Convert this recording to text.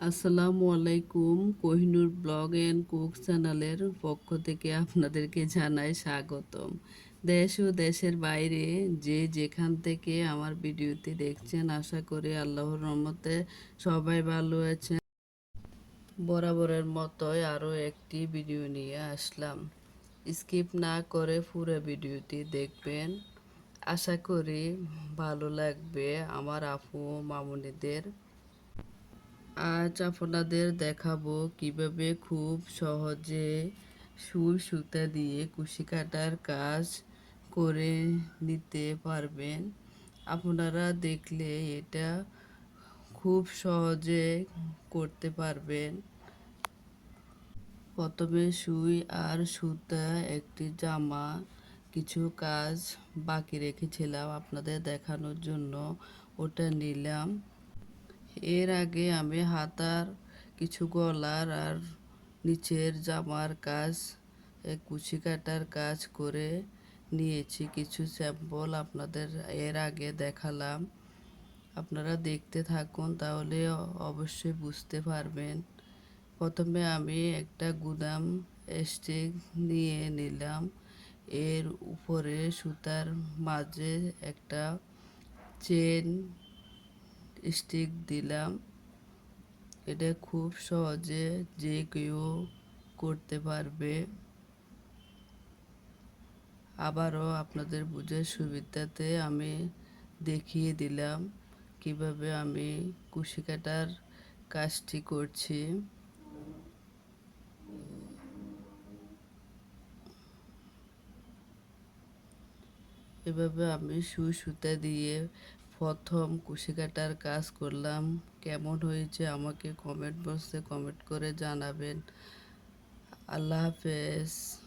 আসসালামু আলাইকুম, Kohinoor blog and cook চ্যানেলের পক্ষ থেকে আপনাদেরকে জানাই স্বাগতম। দেশ ও দেশের বাইরে যে যেখান থেকে আমার ভিডিওটি দেখছেন, আশা করি আল্লাহর রহমতে সবাই ভালো আছেন। বরাবরের মতোই আরও একটি ভিডিও নিয়ে আসলাম। স্কিপ না করে পুরো ভিডিওটি দেখবেন। আশা করি ভালো লাগবে আমার আপু, মামুনিদের। আজ আপনাদের দেখাবো কীভাবে খুব সহজে সুই সুতা দিয়ে কুশি কাটার কাজ করে নিতে পারবেন। আপনারা দেখলে এটা খুব সহজে করতে পারবেন। প্রথমে সুই আর সুতা, একটি জামা, কিছু কাজ বাকি রেখেছিলাম আপনাদের দেখানোর জন্য। ওটা নিলাম। এর আগে আমি হাতার কিছু গলার আর নিচের জামার কাজ কুচি কাটার কাজ করে নিয়েছি। কিছু স্যাম্পল আপনাদের এর আগে দেখালাম। আপনারা দেখতে থাকুন, তাহলে অবশ্যই বুঝতে পারবেন। প্রথমে আমি একটা গুদাম স্টিক নিয়ে নিলাম। এর উপরে সুতার মাঝে একটা চেন স্টিক দিলাম। এটা খুব সহজে যে কেউ করতে পারবে। আবারও আপনাদের বুঝে সুবিধাতে আমি দেখিয়ে দিলাম কীভাবে আমি কুশি কাটার কাজটি করছি। এভাবে আমি সুই সুতা দিয়ে প্রথম কুশি কাটার কাজ করলাম। কেমন হয়েছে আমাকে কমেন্ট বক্সে কমেন্ট করে জানাবেন। আল্লাহ হাফেজ।